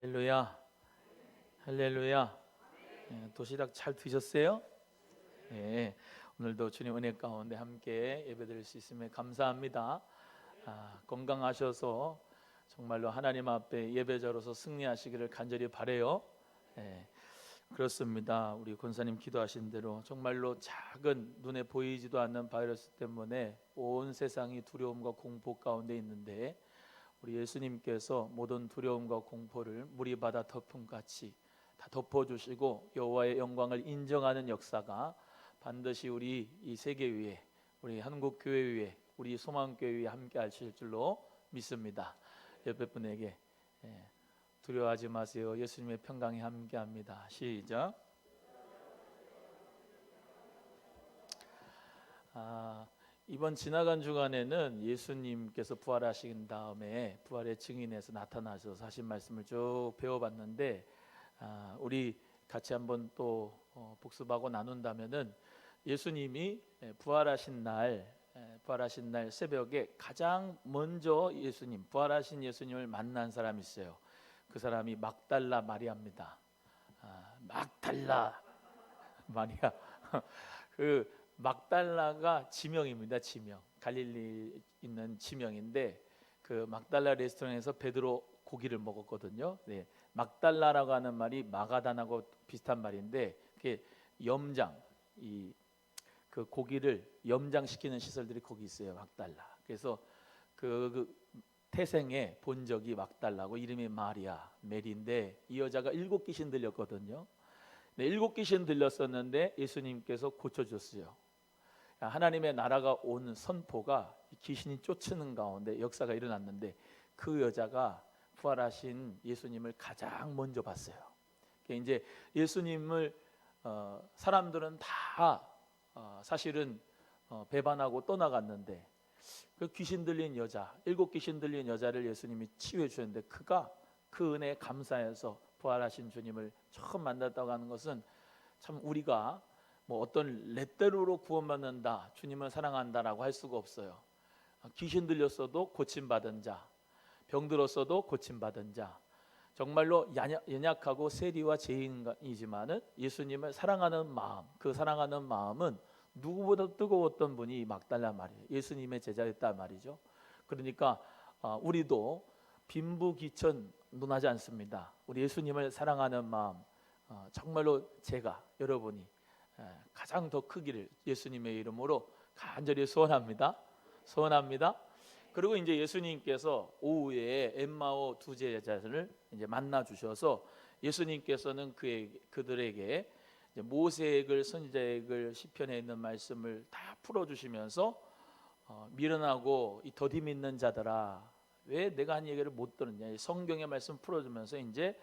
할렐루야. 할렐루야. 예, 도시락 잘 드셨어요? 예. 오늘도 주님 은혜 가운데 함께 예배드릴 수 있음에 감사합니다. 아, 건강하셔서 정말로 하나님 앞에 예배자로서 승리하시기를 간절히 바래요. 예. 그렇습니다. 우리 권사님 기도하신 대로 정말로 작은 눈에 보이지도 않는 바이러스 때문에 온 세상이 두려움과 공포 가운데 있는데 우리 예수님께서 모든 두려움과 공포를 물이 받아 덮음 같이 다 덮어 주시고 여호와의 영광을 인정하는 역사가 반드시 우리 이 세계 위에 우리 한국 교회 위에 우리 소망 교회 위에 함께 하실 줄로 믿습니다. 옆에 분에게 예, 두려워하지 마세요. 예수님의 평강이 함께합니다. 시작. 아, 이번 지나간 주간에는 예수님께서 부활하신 다음에 부활의 증인에서 나타나셔서 하신 말씀을 쭉 배워봤는데 아, 우리 같이 한번 또 어, 복습하고 나눈다면은 예수님이 예, 부활하신 날 예, 부활하신 날 새벽에 가장 먼저 예수님 부활하신 예수님을 만난 사람이 있어요. 그 사람이 막달라 마리아입니다. 아, 막달라 마리아 그 막달라가 지명입니다. 지명. 갈릴리 있는 지명인데 그 막달라 레스토랑에서 베드로 고기를 먹었거든요. 네. 막달라라고 하는 말이 마가단하고 비슷한 말인데 그게 염장 이 그 고기를 염장시키는 시설들이 거기 있어요. 막달라. 그래서 그, 그 태생에 본 적이 막달라고 이름이 마리아 메리인데 이 여자가 일곱 귀신 들렸거든요. 네, 일곱 귀신 들렸었는데 예수님께서 고쳐줬어요. 하나님의 나라가 온 선포가 귀신이 쫓는 가운데 역사가 일어났는데 그 여자가 부활하신 예수님을 가장 먼저 봤어요. 그게 이제 예수님을 어, 사람들은 다 어, 사실은 어, 배반하고 떠나갔는데 그 귀신 들린 여자 일곱 귀신 들린 여자를 예수님이 치유해 주셨는데 그가 그 은혜에 감사해서 부활하신 주님을 처음 만났다고 하는 것은 참 우리가 뭐 어떤 레떼로로 구원받는다 주님을 사랑한다라고 할 수가 없어요. 귀신 들렸어도 고침 받은 자, 병 들었어도 고침 받은 자, 정말로 연약, 연약하고 세리와 죄인이지만은 예수님을 사랑하는 마음, 그 사랑하는 마음은 누구보다 뜨거웠던 분이 막달라 말이에요. 예수님의 제자였단 말이죠. 그러니까 어, 우리도 빈부귀천 논하지 않습니다. 우리 예수님을 사랑하는 마음, 어, 정말로 제가 여러분이 에, 가장 더 크기를 예수님의 이름으로 간절히 소원합니다. 소원합니다. 그리고 이제 예수님께서 오후에 엠마오 두 제자를 이제 만나 주셔서 예수님께서는 그에 그들에게 모세액을 선지자액을 시편에 있는 말씀을 다 풀어 주시면서 어, 미련하고 이 더디 믿는 자들아 왜 내가 한 얘기를 못 들었냐 성경의 말씀 풀어주면서 이제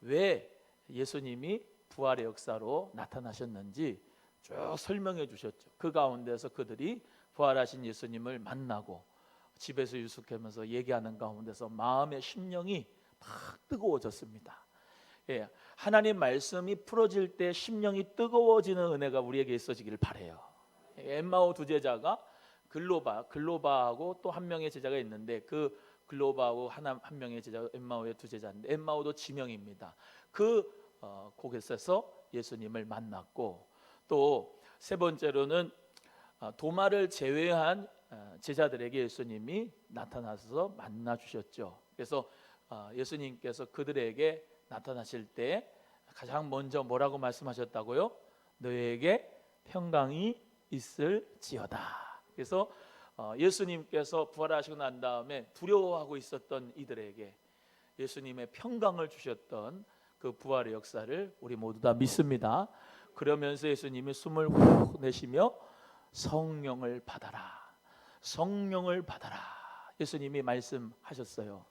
왜 예수님이 부활의 역사로 나타나셨는지 쭉 설명해 주셨죠. 그 가운데서 그들이 부활하신 예수님을 만나고 집에서 유숙하면서 얘기하는 가운데서 마음의 심령이 막 뜨거워졌습니다. 예, 하나님 말씀이 풀어질 때 심령이 뜨거워지는 은혜가 우리에게 있어지기를 바래요. 엠마오 두 제자가 글로바, 글로바하고 또 한 명의 제자가 있는데 그 글로바하고 하나 한 명의 제자 엠마오의 두 제자인데 엠마오도 지명입니다. 그 어, 곳에서 예수님을 만났고 또 세 번째로는 어, 도마를 제외한 어, 제자들에게 예수님이 나타나서 만나 주셨죠. 그래서 어, 예수님께서 그들에게 나타나실 때 가장 먼저 뭐라고 말씀하셨다고요? 너에게 평강이 있을지어다. 그래서 어, 예수님께서 부활하시고 난 다음에 두려워하고 있었던 이들에게 예수님의 평강을 주셨던 그 부활의 역사를 우리 모두 다 믿습니다. 그러면서 예수님이 숨을 후 내쉬며 성령을 받아라. 성령을 받아라. 예수님이 말씀하셨어요.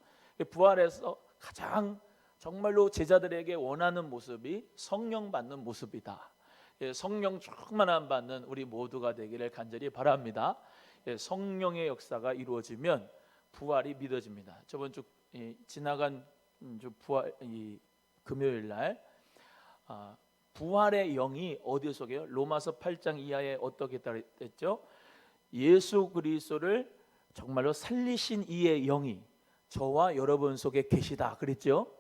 부활에서 가장 정말로 제자들에게 원하는 모습이 성령 받는 모습이다. 예, 성령 충만한 받는 우리 모두가 되기를 간절히 바랍니다. 예, 성령의 역사가 이루어지면 부활이 믿어집니다. 저번 주 이, 지나간 주 부활 이 금요일 날 아, 부활의 영이 어디에 속해요? 로마서 8장 이하에 어떻게 했죠? 예수 그리스도를 정말로 살리신 이의 영이 저와 여러분 속에 계시다 그랬죠?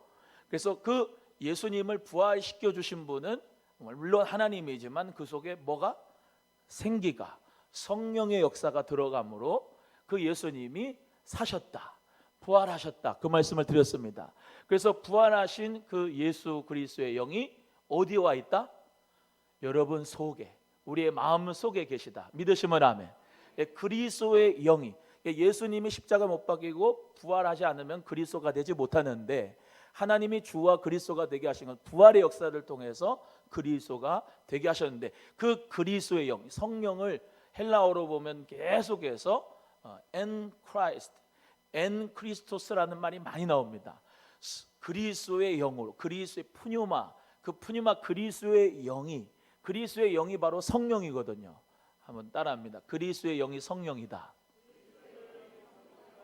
그래서 그 예수님을 부활시켜 주신 분은 물론 하나님이지만 그 속에 뭐가 생기가 성령의 역사가 들어가므로 그 예수님이 사셨다. 부활하셨다. 그 말씀을 드렸습니다. 그래서 부활하신 그 예수 그리스도의 영이 어디에 와 있다? 여러분 속에 우리의 마음 속에 계시다. 믿으시면 아멘. 예, 그리스도의 영이 예, 예수님이 십자가 못 박이고 부활하지 않으면 그리스도가 되지 못하는데 하나님이 주와 그리스도가 되게 하신 건 부활의 역사를 통해서 그리스도가 되게 하셨는데 그 그리스도의 영 성령을 헬라어로 보면 계속해서 en Christos라는 말이 많이 나옵니다. 스- 그리스도의 영으로 그리스도의 푸뉴마 그 푸뉴마 그리스도의 영이 그리스도의 영이 바로 성령이거든요. 한번 따라합니다. 그리스도의 영이 성령이다.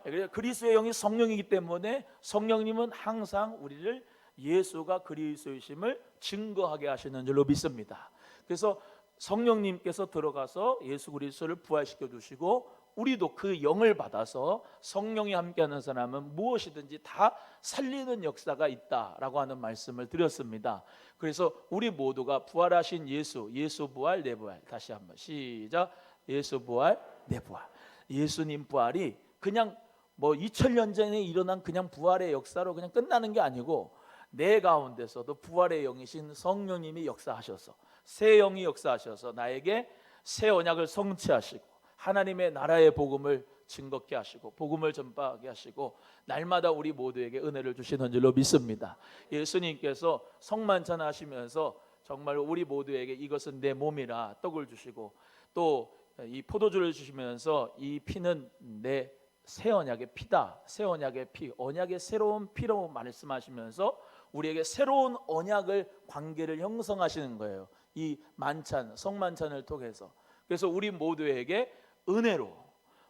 네, 그래서 그리스도의 영이 성령이기 때문에 성령님은 항상 우리를 예수가 그리스도이심을 증거하게 하시는 줄로 믿습니다. 그래서 성령님께서 들어가서 예수 그리스도를 부활시켜 주시고 우리도 그 영을 받아서 성령이 함께하는 사람은 무엇이든지 다 살리는 역사가 있다라고 하는 말씀을 드렸습니다. 그래서 우리 모두가 부활하신 예수, 예수 부활, 내 부활. 다시 한번 시작. 예수 부활, 내 부활. 예수님 부활이 그냥 뭐 2000년 전에 일어난 그냥 부활의 역사로 그냥 끝나는 게 아니고 내 가운데서도 부활의 영이신 성령님이 역사하셔서 새 영이 역사하셔서 나에게 새 언약을 성취하시고 하나님의 나라의 복음을 증거케 하시고 복음을 전파하게 하시고 날마다 우리 모두에게 은혜를 주시는 줄로 믿습니다. 예수님께서 성만찬 하시면서 정말 우리 모두에게 이것은 내 몸이라 떡을 주시고 또 이 포도주를 주시면서 이 피는 내 새 언약의 피다. 새 언약의 피, 언약의 새로운 피로 말씀하시면서 우리에게 새로운 언약을 관계를 형성하시는 거예요. 이 만찬, 성만찬을 통해서. 그래서 우리 모두에게 은혜로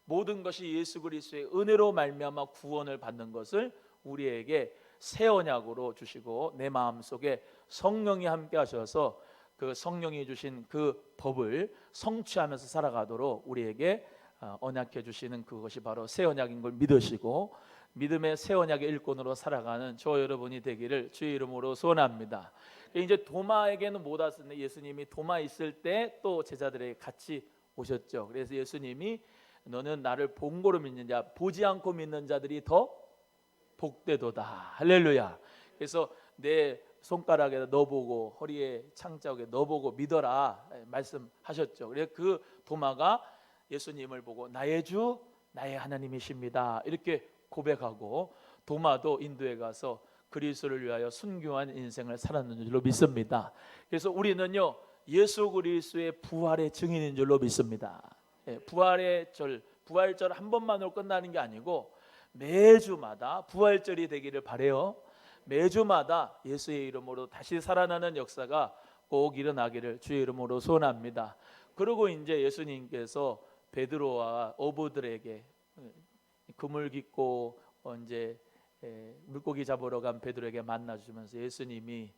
모든 것이 예수 그리스도의 은혜로 말미암아 구원을 받는 것을 우리에게 새 언약으로 주시고 내 마음 속에 성령이 함께 하셔서 그 성령이 주신 그 법을 성취하면서 살아가도록 우리에게 어, 언약해 주시는 그것이 바로 새 언약인 걸 믿으시고 믿음의 새 언약의 일꾼으로 살아가는 저 여러분이 되기를 주의 이름으로 소원합니다. 이제 도마에게는 못 왔는데 예수님이 도마 있을 때 또 제자들에게 같이 오셨죠. 그래서 예수님이 너는 나를 본고로 믿는 자, 보지 않고 믿는 자들이 더 복되도다. 할렐루야. 그래서 내 손가락에다 넣어보고 허리에 창자국에 넣어보고 믿어라 예, 말씀하셨죠. 그래서 그 도마가 예수님을 보고 나의 주, 나의 하나님이십니다. 이렇게 고백하고 도마도 인도에 가서 그리스도를 위하여 순교한 인생을 살았는 줄로 믿습니다. 그래서 우리는요 예수 그리스도의 부활의 증인인 줄로 믿습니다. 예, 부활의 절, 부활절 한 번만으로 끝나는 게 아니고 매주마다 부활절이 되기를 바래요. 매주마다 예수의 이름으로 다시 살아나는 역사가 꼭 일어나기를 주의 이름으로 소원합니다. 그리고 이제 예수님께서 베드로와 어부들에게 그물 깃고 어, 이제 에, 물고기 잡으러 간 베드로에게 만나 주시면서 예수님이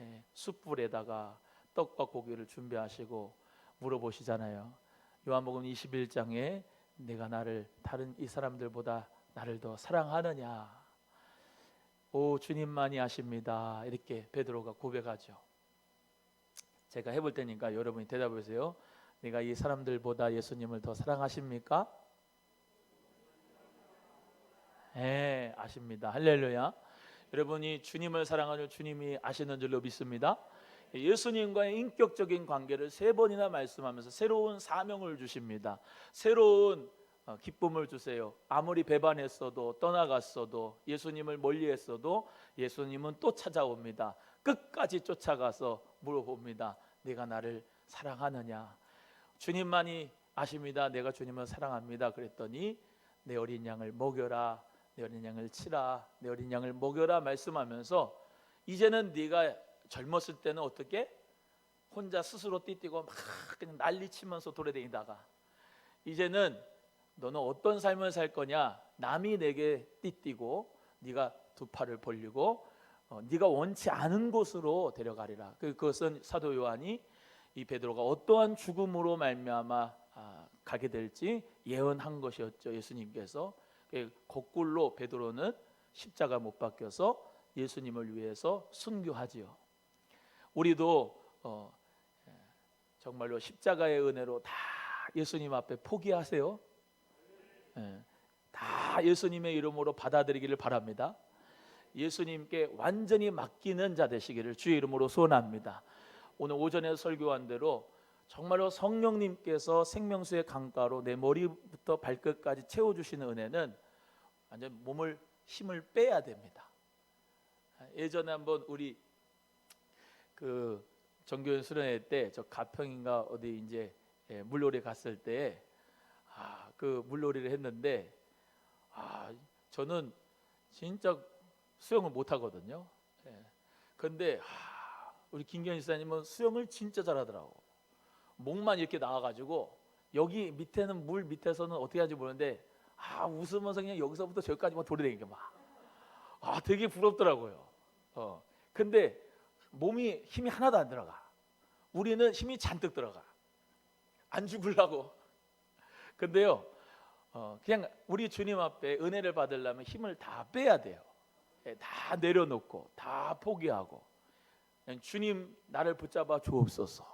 에, 숯불에다가 떡과 고기를 준비하시고 물어보시잖아요. 요한복음 21장에 내가 나를 다른 이 사람들보다 나를 더 사랑하느냐? 오 주님만이 아십니다. 이렇게 베드로가 고백하죠. 제가 해볼 테니까 여러분이 대답해 보세요. 내가 이 사람들보다 예수님을 더 사랑하십니까? 예, 아십니다. 할렐루야. 여러분이 주님을 사랑하는 주님이 아시는 줄로 믿습니다. 예수님과의 인격적인 관계를 세 번이나 말씀하면서 새로운 사명을 주십니다. 새로운 어, 기쁨을 주세요. 아무리 배반했어도 떠나갔어도 예수님을 멀리했어도 예수님은 또 찾아옵니다. 끝까지 쫓아가서 물어봅니다. 내가 나를 사랑하느냐? 주님만이 아십니다. 내가 주님을 사랑합니다. 그랬더니 내 어린 양을 먹여라. 내 어린 양을 치라. 내 어린 양을 먹여라 말씀하면서 이제는 네가 젊었을 때는 어떻게 혼자 스스로 띠뛰고 막 그냥 난리치면서 돌아다니다가 이제는 너는 어떤 삶을 살 거냐? 남이 내게 띠뛰고 네가 두 팔을 벌리고 어, 네가 원치 않은 곳으로 데려가리라. 그- 그것은 사도 요한이 이 베드로가 어떠한 죽음으로 말미암아 아, 가게 될지 예언한 것이었죠. 예수님께서 그 거꾸로 베드로는 십자가 못 박혀서 예수님을 위해서 순교하지요. 우리도 어, 예, 정말로 십자가의 은혜로 다 예수님 앞에 포기하세요. 예, 다 예수님의 이름으로 받아들이기를 바랍니다. 예수님께 완전히 맡기는 자 되시기를 주의 이름으로 소원합니다. 오늘 오전에 설교한 대로 정말로 성령님께서 생명수의 강가로 내 머리부터 발끝까지 채워 주시는 은혜는 완전 몸을 힘을 빼야 됩니다. 예전에 한번 우리 그 정교연 수련회 때 저 가평인가 어디 이제 예, 물놀이 갔을 때 아, 그 물놀이를 했는데 아, 저는 진짜 수영을 못 하거든요. 예. 근데 아, 우리 김경희 사님은 수영을 진짜 잘하더라고. 목만 이렇게 나와 가지고 여기 밑에는 물 밑에서는 어떻게 하는지 모르는데 아 웃으면서 그냥 여기서부터 저기까지만 돌아다니게 막. 아 되게 부럽더라고요. 어. 근데 몸이 힘이 하나도 안 들어가. 우리는 힘이 잔뜩 들어가. 안 죽으려고. 근데요, 어, 그냥 우리 주님 앞에 은혜를 받으려면 힘을 다 빼야 돼요. 예, 다 내려놓고 다 포기하고 주님 나를 붙잡아 주옵소서.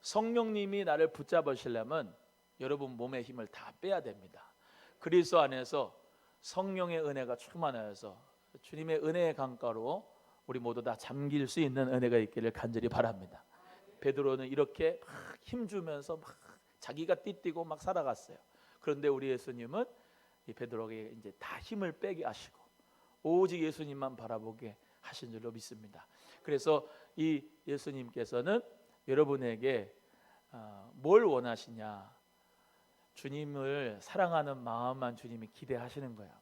성령님이 나를 붙잡으시려면 여러분 몸의 힘을 다 빼야 됩니다. 그리스도 안에서 성령의 은혜가 충만하여서 주님의 은혜의 강가로 우리 모두 다 잠길 수 있는 은혜가 있기를 간절히 바랍니다. 베드로는 이렇게 막 힘주면서 막 자기가 띠뛰고 막 살아갔어요. 그런데 우리 예수님은 이 베드로에게 이제 다 힘을 빼게 하시고 오직 예수님만 바라보게 하신 줄로 믿습니다. 그래서 이 예수님께서는 여러분에게 어, 뭘 원하시냐? 주님을 사랑하는 마음만 주님이 기대하시는 거야.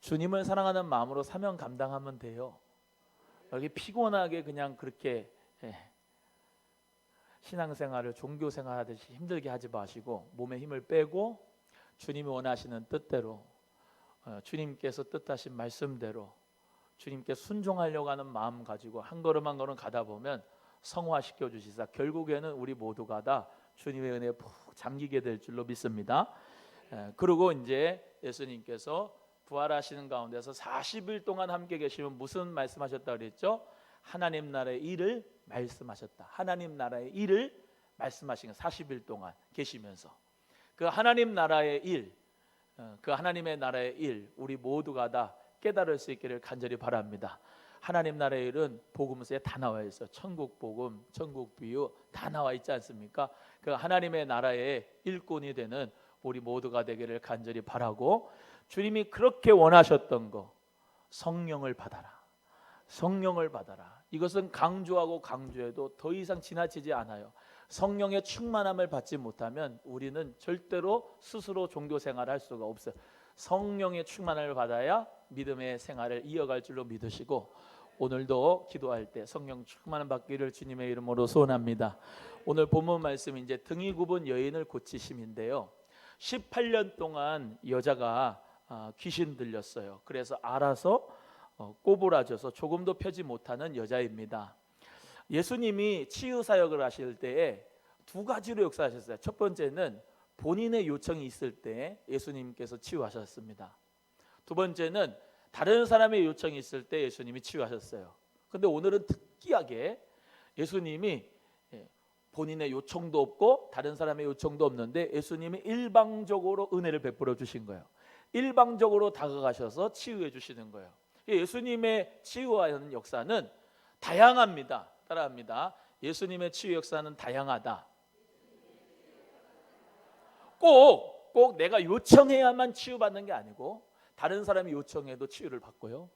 주님을 사랑하는 마음으로 사명 감당하면 돼요. 여기 피곤하게 그냥 그렇게 예, 신앙생활을 종교생활 하듯이 힘들게 하지 마시고 몸에 힘을 빼고 주님이 원하시는 뜻대로 어, 주님께서 뜻하신 말씀대로 주님께 순종하려고 하는 마음 가지고 한 걸음 한 걸음 가다 보면 성화시켜 주시사 결국에는 우리 모두가 다 주님의 은혜에 푹 잠기게 될 줄로 믿습니다. 에, 그리고 이제 예수님께서 부활하시는 가운데서 40일 동안 함께 계시면 무슨 말씀하셨다 그랬죠? 하나님 나라의 일을 말씀하셨다. 하나님 나라의 일을 말씀하신 40일 동안 계시면서 그 하나님 나라의 일, 어, 그 하나님의 나라의 일 우리 모두가 다 깨달을 수 있기를 간절히 바랍니다. 하나님 나라의 일은 복음서에 다 나와 있어. 천국 복음, 천국 비유 다 나와 있지 않습니까? 그 하나님의 나라의 일꾼이 되는 우리 모두가 되기를 간절히 바라고 주님이 그렇게 원하셨던 거 성령을 받아라. 성령을 받아라. 이것은 강조하고 강조해도 더 이상 지나치지 않아요. 성령의 충만함을 받지 못하면 우리는 절대로 스스로 종교 생활을 할 수가 없어요. 성령의 충만함을 받아야 믿음의 생활을 이어갈 줄로 믿으시고 오늘도 기도할 때 성령 충만함 받기를 주님의 이름으로 소원합니다. 오늘 본문 말씀 이제 등이 굽은 여인을 고치심인데요. 18년 동안 여자가 아, 귀신 들렸어요. 그래서 알아서 어, 꼬부라져서 조금도 펴지 못하는 여자입니다. 예수님이 치유 사역을 하실 때에 두 가지로 역사하셨어요. 첫 번째는 본인의 요청이 있을 때 예수님께서 치유하셨습니다. 두 번째는 다른 사람의 요청이 있을 때 예수님이 치유하셨어요. 근데 오늘은 특이하게 예수님이 예, 본인의 요청도 없고 다른 사람의 요청도 없는데 예수님이 일방적으로 은혜를 베풀어 주신 거예요. 일방적으로 다가가셔서 치유해 주시는 거예요. 예수님의 치유하는 역사는 다양합니다. 따라합니다. 예수님의 치유 역사는 다양하다. 꼭, 꼭 내가 요청해야만 치유받는 게 아니고 다른 사람이 요청해도 치유를 받고요.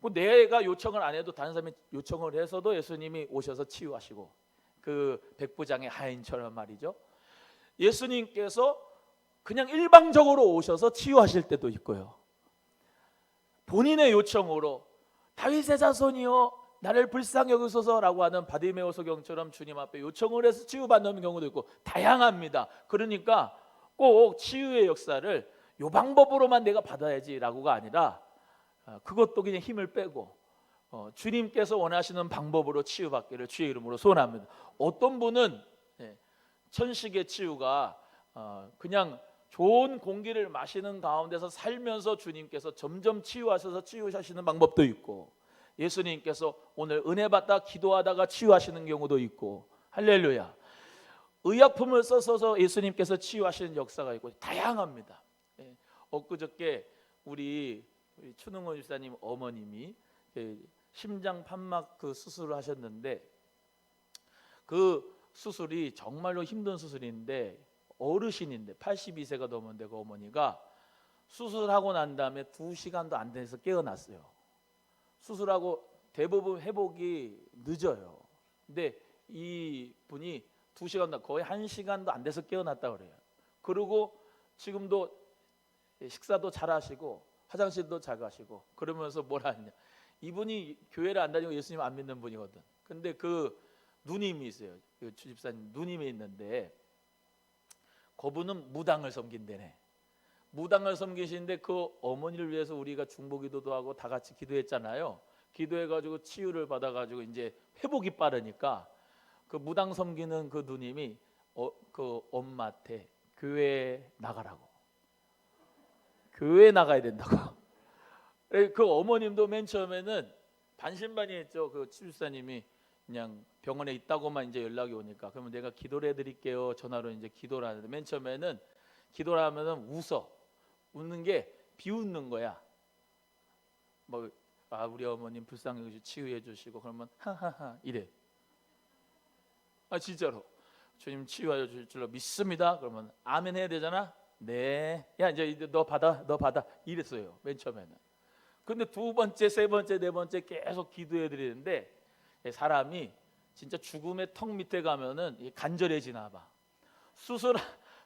뭐 내가 요청을 안 해도 다른 사람이 요청을 해서도 예수님이 오셔서 치유하시고 그 백부장의 하인처럼 말이죠. 예수님께서 그냥 일방적으로 오셔서 치유하실 때도 있고요. 본인의 요청으로 다윗의 자손이여 나를 불쌍히 여기소서라고 하는 바디메오 소경처럼 주님 앞에 요청을 해서 치유받는 경우도 있고 다양합니다. 그러니까 꼭 치유의 역사를 요 방법으로만 내가 받아야지라고가 아니라 어, 그것도 그냥 힘을 빼고 어, 주님께서 원하시는 방법으로 치유받기를 주의 이름으로 소원합니다. 어떤 분은 예, 천식의 치유가 어, 그냥 좋은 공기를 마시는 가운데서 살면서 주님께서 점점 치유하셔서 치유하시는 방법도 있고 예수님께서 오늘 은혜 받다 기도하다가 치유하시는 경우도 있고 할렐루야. 의약품을 써서 예수님께서 치유하시는 역사가 있고 다양합니다. 예. 엊그저께 우리, 우리 추능원 집사님 어머님이 그 심장 판막 그 수술을 하셨는데 그 수술이 정말로 힘든 수술인데 어르신인데 82세가 넘었는데 그 어머니가 수술하고 난 다음에 두 시간도 안 돼서 깨어났어요. 수술하고 대부분 회복이 늦어요. 근데 이 분이 두 시간도 거의 한 시간도 안 돼서 깨어났다 그래요. 그리고 지금도 식사도 잘 하시고 화장실도 잘 가시고 그러면서 뭐라 하냐. 이분이 교회를 안 다니고 예수님 안 믿는 분이거든. 근데 그 누님이 있어요. 그 주집사님 누님이 있는데 그분은 무당을 섬긴대네. 무당을 섬기시는데 그 어머니를 위해서 우리가 중보기도도 하고 다 같이 기도했잖아요. 기도해가지고 치유를 받아가지고 이제 회복이 빠르니까 그 무당 섬기는 그 누님이 어, 그 엄마한테 교회 나가라고. 교회 나가야 된다고. 그 어머님도 맨 처음에는 반신반의했죠. 그 치유사님이 그냥 병원에 있다고만 이제 연락이 오니까 그러면 내가 기도를 해드릴게요. 전화로 이제 기도를 하는데 맨 처음에는 기도를 하면은 웃어. 웃는 게 비웃는 거야. 뭐 아 우리 어머님 불쌍히 치유해 주시고 그러면 하하하 이래. 아 진짜로 주님 치유하여 주실 줄로 믿습니다. 그러면 아멘 해야 되잖아. 네. 야 이제 너 받아 너 받아 이랬어요. 맨 처음에는. 근데 두 번째 세 번째 네 번째 계속 기도해 드리는데 사람이 진짜 죽음의 턱 밑에 가면은 간절해지나 봐. 수술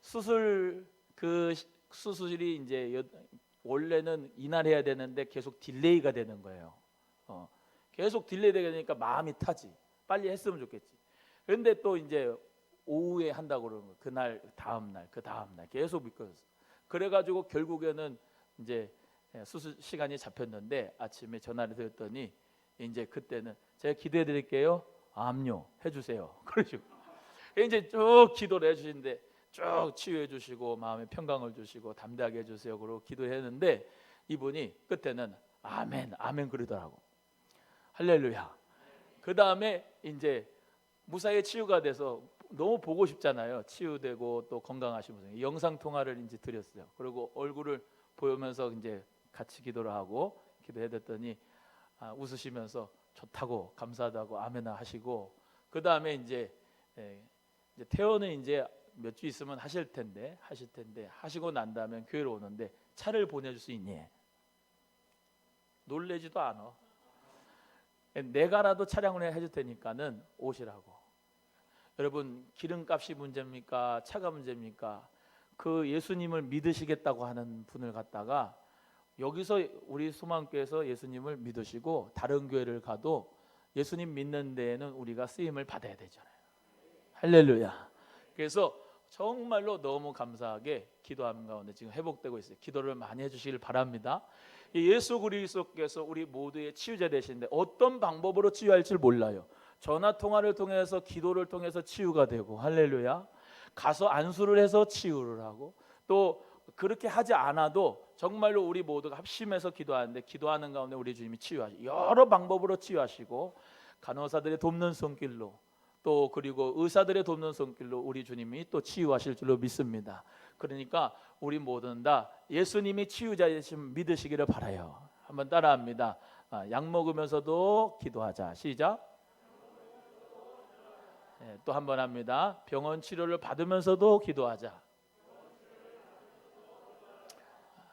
수술 그 수술이 이제 여- 원래는 이날 해야 되는데 계속 딜레이가 되는 거예요. 어, 계속 딜레이 되니까 마음이 타지. 빨리 했으면 좋겠지. 그런데 또 이제 오후에 한다고 그러는 거. 그날 다음 날, 그 다음 날 계속 미끄러졌어. 그래 가지고 결국에는 이제 예, 수술 시간이 잡혔는데 아침에 전화를 드렸더니 이제 그때는 제가 기도해 드릴게요. 암요 해주세요. 그러시고 이제 쭉 기도를 해주시는데 쭉 치유해 주시고 마음에 평강을 주시고 담대하게 해주세요. 그러고 기도했는데 이분이 끝에는 아멘 아멘 그러더라고. 할렐루야. 그 다음에 이제 무사히 치유가 돼서 너무 보고 싶잖아요. 치유되고 또 건강하신 분 영상 통화를 이제 드렸어요. 그리고 얼굴을 보면서 이제 같이 기도를 하고 기도해드렸더니 아, 웃으시면서 좋다고 감사하다고 아멘아 하시고 그 다음에 이제, 예, 이제 몇 주 있으면 하실 텐데 하실 텐데 하시고 난 다음에 교회로 오는데 차를 보내줄 수 있니? 놀래지도 않아. 내가라도 차량을 해줄 테니까는 오시라고. 여러분 기름값이 문제입니까? 차가 문제입니까? 그 예수님을 믿으시겠다고 하는 분을 갖다가 여기서 우리 소망교회에서 예수님을 믿으시고 다른 교회를 가도 예수님 믿는 데에는 우리가 쓰임을 받아야 되잖아요. 할렐루야. 그래서 정말로 너무 감사하게 기도하는 가운데 지금 회복되고 있어요. 기도를 많이 해주시길 바랍니다. 이 예수 그리스도께서 우리 모두의 치유자 되시는데 어떤 방법으로 치유할지 몰라요. 전화 통화를 통해서 기도를 통해서 치유가 되고 할렐루야. 가서 안수를 해서 치유를 하고 또 그렇게 하지 않아도 정말로 우리 모두가 합심해서 기도하는데 기도하는 가운데 우리 주님이 치유하시 여러 방법으로 치유하시고 간호사들의 돕는 손길로 또 그리고 의사들의 돕는 손길로 우리 주님이 또 치유하실 줄로 믿습니다. 그러니까 우리 모두는 다 예수님이 치유자이심 믿으시기를 바라요. 한번 따라합니다. 아, 약 먹으면서도 기도하자. 시작. 네, 또한번 합니다. 병원 치료를 받으면서도 기도하자.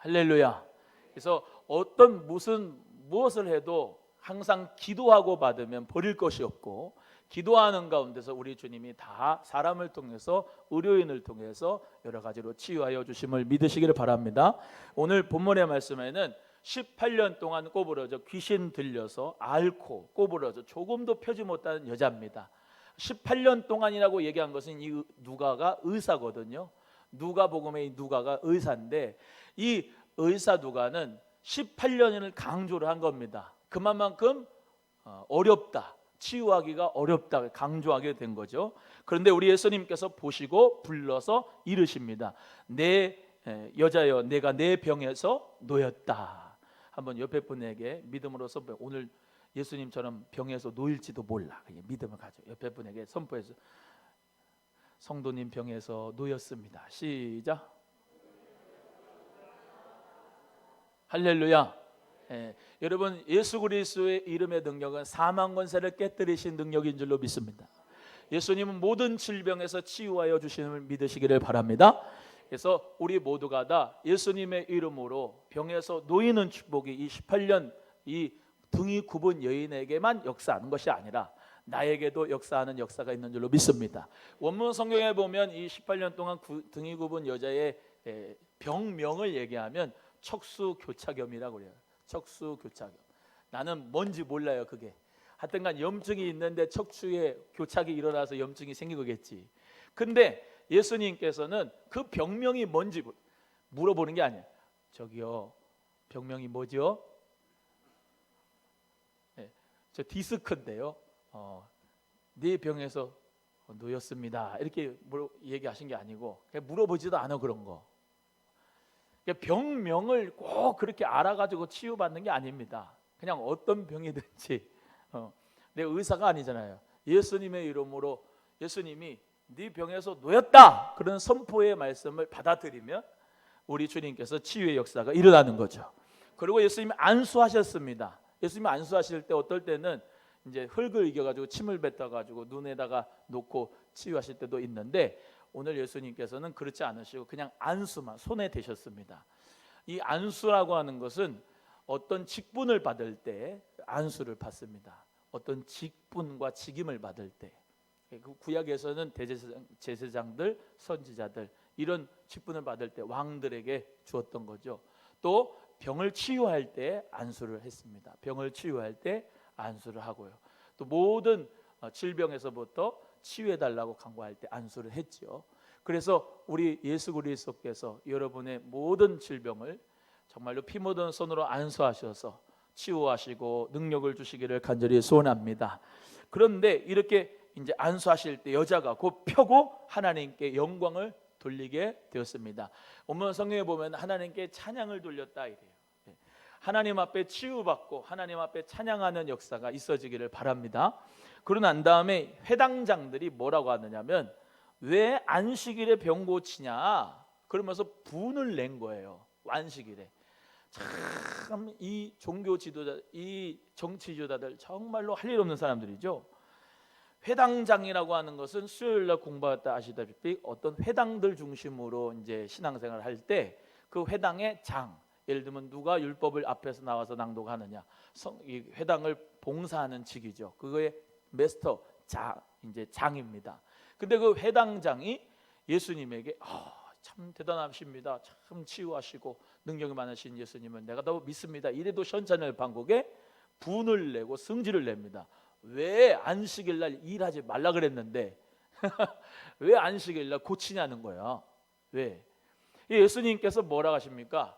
할렐루야. 그래서 어떤 무슨 무엇을 해도 항상 기도하고 받으면 버릴 것이 없고 기도하는 가운데서 우리 주님이 다 사람을 통해서 의료인을 통해서 여러 가지로 치유하여 주심을 믿으시기를 바랍니다. 오늘 본문의 말씀에는 18년 동안 꼬부러져 귀신 들려서 앓고 꼬부러져 조금도 펴지 못하는 여자입니다. 18년 동안이라고 얘기한 것은 이 누가가 의사거든요. 누가복음의 이 누가가 의사인데 이 의사 누가는 18년을 강조를 한 겁니다. 그만큼 어, 어렵다. 치유하기가 어렵다 강조하게 된 거죠. 그런데 우리 예수님께서 보시고 불러서 이르십니다. 내 에, 여자여 내가 내 병에서 놓였다. 한번 옆에 분에게 믿음으로서 오늘 예수님처럼 병에서 놓일지도 몰라. 믿음을 가져. 옆에 분에게 선포해서 성도님 병에서 놓였습니다. 시작. 할렐루야. 예, 여러분 예수 그리스도의 이름의 능력은 사망 권세를 깨뜨리신 능력인 줄로 믿습니다. 예수님은 모든 질병에서 치유하여 주심을 믿으시기를 바랍니다. 그래서 우리 모두가 다 예수님의 이름으로 병에서 놓이는 축복이 이 18년 이 등이 굽은 여인에게만 역사하는 것이 아니라 나에게도 역사하는 역사가 있는 줄로 믿습니다. 원문 성경에 보면 이 18년 동안 구, 등이 굽은 여자의 에, 병명을 얘기하면 척수 교차염이라고 그래요. 척수 교차염. 나는 뭔지 몰라요, 그게. 하여튼간 염증이 있는데 척추에 교착이 일어나서 염증이 생긴 거겠지. 근데 예수님께서는 그 병명이 뭔지 물어보는 게 아니에요. 저기요, 병명이 뭐죠? 네, 저 디스크인데요. 어, 네 병에서 놓였습니다. 이렇게 물어, 얘기하신 게 아니고 그냥 물어보지도 않아 그런 거. 그러니까 병명을 꼭 그렇게 알아가지고 치유받는 게 아닙니다. 그냥 어떤 병이든지 어, 내 의사가 아니잖아요. 예수님의 이름으로 예수님이 네 병에서 놓였다 그런 선포의 말씀을 받아들이면 우리 주님께서 치유의 역사가 일어나는 거죠. 그리고 예수님이 안수하셨습니다. 예수님이 안수하실 때 어떨 때는 이제 흙을 이겨가지고 침을 뱉어가지고 눈에다가 놓고 치유하실 때도 있는데 오늘 예수님께서는 그렇지 않으시고 그냥 안수만 손에 대셨습니다. 이 안수라고 하는 것은 어떤 직분을 받을 때 안수를 받습니다. 어떤 직분과 직임을 받을 때. 그 구약에서는 대제사장 들, 선지자들 이런 직분을 받을 때 왕들에게 주었던 거죠. 또 병을 치유할 때 안수를 했습니다. 병을 치유할 때 안수를 하고요. 또 모든 어, 질병에서부터 치유해 달라고 간구할 때 안수를 했지요. 그래서 우리 예수 그리스도께서 여러분의 모든 질병을 정말로 피 묻은 손으로 안수하셔서 치유하시고 능력을 주시기를 간절히 소원합니다. 그런데 이렇게 이제 안수하실 때 여자가 곧 펴고 하나님께 영광을 돌리게 되었습니다. 오늘 성경에 보면 하나님께 찬양을 돌렸다 이래요. 예. 하나님 앞에 치유받고 하나님 앞에 찬양하는 역사가 있어지기를 바랍니다. 그러고 난 다음에 회당장들이 뭐라고 하느냐면 왜 안식일에 병 고치냐 그러면서 분을 낸 거예요. 안식일에. 참 이 종교 지도자, 이 정치 지도자들 정말로 할 일 없는 사람들이죠. 회당장이라고 하는 것은 수요일 날 공부했다 아시다시피 어떤 회당들 중심으로 이제 신앙생활을 할때 그 회당의 장 예를 들면 누가 율법을 앞에서 나와서 낭독하느냐 성, 이 회당을 봉사하는 직이죠. 그거의 메스터 장 이제 장입니다. 근데 그 회당장이 예수님에게 아, 참 대단하십니다. 참 치유하시고 능력이 많으신 예수님은 내가 더 믿습니다. 이래도 현찬을 방곡에 분을 내고 승질을 냅니다. 왜 안식일 날 일하지 말라 그랬는데 왜 안식일 날 고치냐는 거야. 왜? 예수님께서 뭐라 하십니까?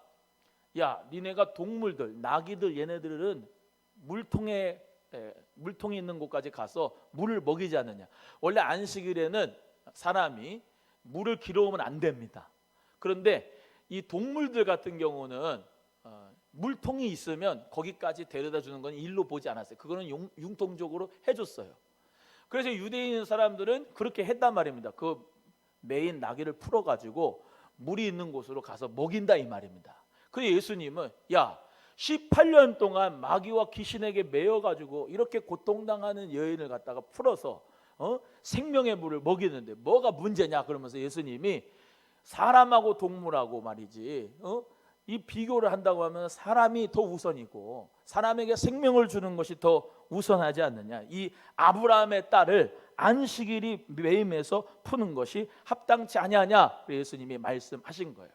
야, 니네가 동물들, 나귀들 얘네들은 물통에 에, 물통이 있는 곳까지 가서 물을 먹이지 않느냐. 원래 안식일에는 사람이 물을 길어오면 안 됩니다. 그런데 이 동물들 같은 경우는 어, 물통이 있으면 거기까지 데려다 주는 건 일로 보지 않았어요. 그거는 융, 융통적으로 해줬어요. 그래서 유대인 사람들은 그렇게 했단 말입니다. 그 메인 나귀를 풀어가지고 물이 있는 곳으로 가서 먹인다 이 말입니다. 그 예수님은 야 18년 동안 마귀와 귀신에게 매여 가지고 이렇게 고통당하는 여인을 갖다가 풀어서 어? 생명의 물을 먹이는데 뭐가 문제냐 그러면서 예수님이 사람하고 동물하고 말이지 어? 이 비교를 한다고 하면 사람이 더 우선이고 사람에게 생명을 주는 것이 더 우선하지 않느냐 이 아브라함의 딸을 안식일이 매임해서 푸는 것이 합당치 아니하냐 예수님이 말씀하신 거예요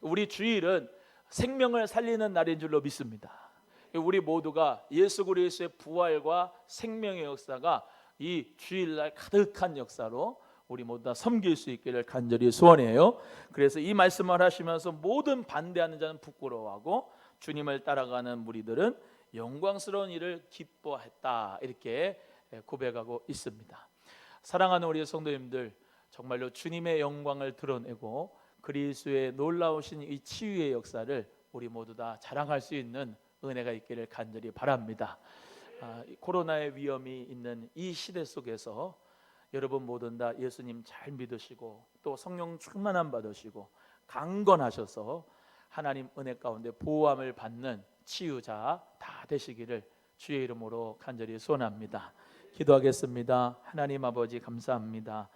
우리 주일은 생명을 살리는 날인 줄로 믿습니다 우리 모두가 예수 그리스도의 부활과 생명의 역사가 이 주일날 가득한 역사로 우리 모두 다 섬길 수 있기를 간절히 소원해요. 그래서 이 말씀을 하시면서 모든 반대하는 자는 부끄러워하고 주님을 따라가는 무리들은 영광스러운 일을 기뻐했다. 이렇게 고백하고 있습니다. 사랑하는 우리 성도님들 정말로 주님의 영광을 드러내고 그리스도의 놀라우신 이 치유의 역사를 우리 모두 다 자랑할 수 있는 은혜가 있기를 간절히 바랍니다. 아, 이 코로나의 위험이 있는 이 시대 속에서 여러분 모든 다 예수님 잘 믿으시고 또 성령 충만함 받으시고 강건하셔서 하나님 은혜 가운데 보호함을 받는 치유자 다 되시기를 주의 이름으로 간절히 소원합니다. 기도하겠습니다. 하나님 아버지 감사합니다.